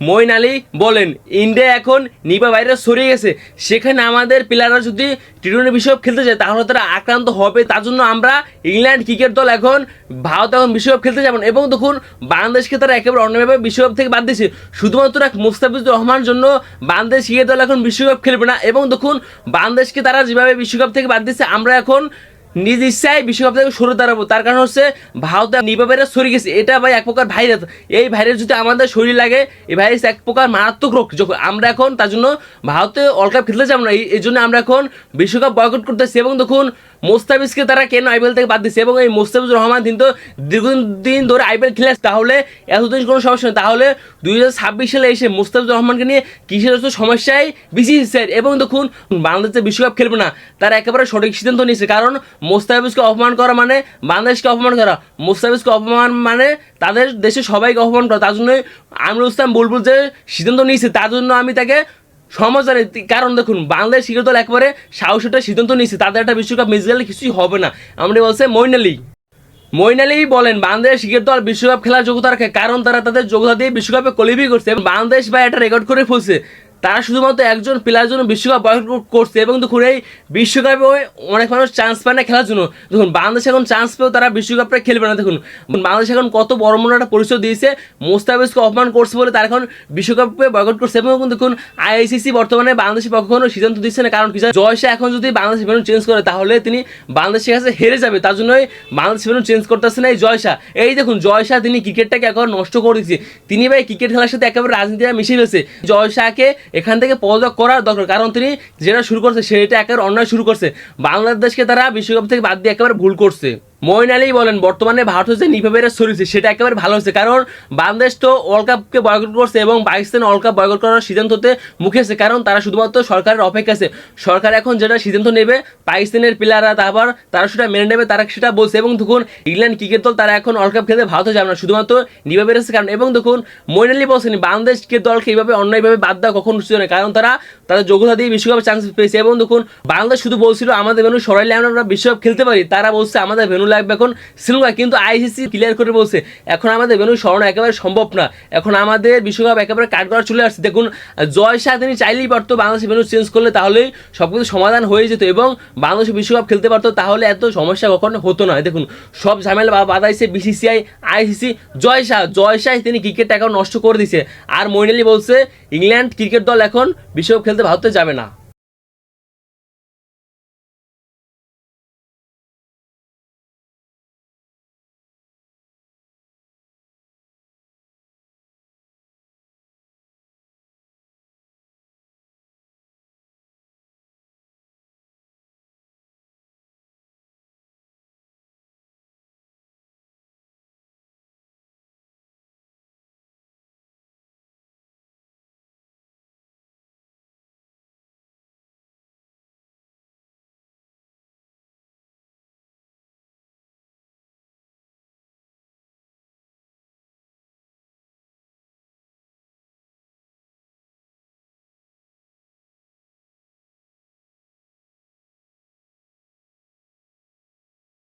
মইন আলী বলেন, ইন্ডিয়া এখন Nipah virus ছড়িয়ে গেছে। সেখানে আমাদের প্লেয়াররা যদি টি টোয়েন্টি বিশ্বকাপ খেলতে যায়, তাহলে তারা আক্রান্ত হবে। তার জন্য আমরা ইংল্যান্ড ক্রিকেট দল এখন, ভারত এখন বিশ্বকাপ খেলতে যাবেন। এবং দেখুন, বাংলাদেশকে তারা একেবারে অন্যভাবে বিশ্বকাপ থেকে বাদ দিয়েছে। শুধুমাত্র এক মুস্তাফিজুর রহমান জন্য বাংলাদেশ ক্রিকেট দল এখন বিশ্বকাপ খেলবে না। এবং দেখুন, বাংলাদেশকে তারা যেভাবে বিশ্বকাপ থেকে বাদ দিচ্ছে আমরা এখন নিজ ইচ্ছায় বিশ্বকাপ থেকে সরে দাঁড়াবো। তার কারণ হচ্ছে, ভারত নিপাবেরা সরে গেছে। এটা ভাই এক প্রকার ভাইরাস এই ভাইরাস যদি আমাদের শরীর লাগে, এই ভাইরাস এক প্রকার মারাত্মক রোগ। যখন আমরা এখন, তার জন্য ভারতে ওয়ার্ল্ড কাপ খেলতে না। এই- এই জন্য আমরা এখন বিশ্বকাপ বয়কট করতেছি এবং দেখুন মোস্তাফিজকে তারা কেন আইপিএল থেকে বাদ দিচ্ছে এবং এই মোস্তাফিজুর রহমান কিন্তু দীর্ঘদিন দিন ধরে আইপিএল খেলে। তাহলে এতদিন কোনো সমস্যা নেই। তাহলে দুই হাজার ছাব্বিশ সালে এসে মোস্তাফিজুর রহমানকে নিয়ে কিসের সমস্যায় বেশি স্যার এবং দেখুন, বাংলাদেশে বিশ্বকাপ খেলবে না। তারা একেবারে সঠিক সিদ্ধান্ত নিয়েছে। কারণ মোস্তাফিজকে অপমান করা মানে বাংলাদেশকে অপমান করা। মোস্তাফিজকে অপমান মানে তাদের দেশে সবাইকে অপমান করা। তার জন্যই আমিরুল ইসলাম বুলবুল যে সিদ্ধান্ত নিয়েছে, তার জন্য আমি তাকে সমাচারে কারণ দেখুন, বাংলাদেশ ক্রিকেট দল একবারে সাহসটা সিদ্ধান্ত নিয়েছে। তাদের একটা বিশ্বকাপ মিস গেলে কিছুই হবে না। আমরা বলছে মৈনালি আলী। বলেন, বাংলাদেশ ক্রিকেট দল বিশ্বকাপ খেলার যোগ্যতা রাখে কারণ তারা তাদের যোগ্যতা দিয়ে বিশ্বকাপে কোয়ালিফাই করছে। এবং বাংলাদেশ ভাই একটা রেকর্ড করে ফেলছে। তারা শুধুমাত্র একজন প্লেয়ার জন্য বিশ্বকাপ বয়কট করছে এবং দেখুন এই বিশ্বকাপে অনেক মানুষ চান্স পায় না খেলার জন্য। দেখুন, বাংলাদেশ এখন চান্স পেয়েও তারা বিশ্বকাপটা খেলবে না, দেখুন। বাংলাদেশ এখন কত বড় মনে একটা পরিচয় দিয়েছে। মোস্তাফিজকে অপমান করছে বলে তারা এখন বিশ্বকাপে বয়কট করছে এবং দেখুন আইসিসি বর্তমানে বাংলাদেশের পক্ষে কোনো সিদ্ধান্ত দিচ্ছে না। কারণ জানেন? জয় শাহ এখন যদি বাংলাদেশ ভেনু চেঞ্জ করে, তাহলে তিনি বাংলাদেশের কাছে হেরে যাবে। তার জন্যই বাংলাদেশ ভেনু চেঞ্জ করতেছে না এই জয় শাহ এই দেখুন, জয় শাহ তিনি ক্রিকেটটাকে এখন নষ্ট করে দিচ্ছে তিনি ভাই ক্রিকেট খেলার সাথে একেবারে রাজনীতিটা মিশে গেছে জয় শাহকে এখান থেকে পদত্যাগ করার দরকার কারণ তিনি যেটা শুরু করছে, সেটা একেবারে অন্যায় শুরু করছে। বাংলাদেশকে তারা বিশ্বকাপ থেকে বাদ দিয়ে একেবারে ভুল করছে। মইন আলী বলেন, বর্তমানে ভারত হচ্ছে নিপাবেরা সরিয়েছে সেটা একেবারে ভালো হচ্ছে কারণ বাংলাদেশ তো ওয়ার্ল্ড কাপকে বয়কট করছে এবং পাকিস্তান ওয়ার্ল্ড কাপ বয়কট করার সিদ্ধান্ত হতে মুখে আছে কারণ তারা শুধুমাত্র সরকারের অপেক্ষা আছে। সরকার এখন যেটা সিদ্ধান্ত নেবে, পাকিস্তানের প্লেয়াররা তারপর তারা সেটা মেনে নেবে, তারা সেটা বলছে। এবং দেখুন, ইংল্যান্ড ক্রিকেট দল তারা এখন ওয়ার্ল্ড কাপ খেলতে ভারতে যাবে না, শুধুমাত্র নিপাবের আছে কারণ। এবং দেখুন, মইন আলী বলছেন, বাংলাদেশ ক্রিকেট দলকে এইভাবে অন্যায়ভাবে বাদ দেওয়া কখনো উচিত নয়। কারণ তারা, তাদের যোগ্যতা দিয়ে বিশ্বকাপে চান্স পেয়েছে। এবং দেখুন, বাংলাদেশ শুধু বলছিল, আমাদের ভেনু সরাইলে আমরা বিশ্বকাপ খেলতে পারি। তারা বলছে, আমাদের ভেনু লাগবে এখন শ্রীলঙ্কা কিন্তু আইসিসি ক্লিয়ার করে বলছে, এখন আমাদের ভেনু সরানো একেবারে সম্ভব না। এখন আমাদের বিশ্বকাপ একেবারে কাট করা চলে আসছে। দেখুন, জয় শাহ তিনি চাইলেই পারতো বাংলাদেশের ভেনু চেঞ্জ করলে, তাহলেই সব কিছু সমাধান হয়ে যেত এবং বাংলাদেশ বিশ্বকাপ খেলতে পারতো, তাহলে এত সমস্যা কখনো হতো না। দেখুন, সব ঝামেলা বাধাইছে বিসিসিআই আইসিসি জয় শাহ জয় শাহ তিনি ক্রিকেট এখন নষ্ট করে দিছে। আর মইন আলী বলছে, ইংল্যান্ড ক্রিকেট দল এখন বিশ্বকাপ খেলতে ভারতে যাবে না।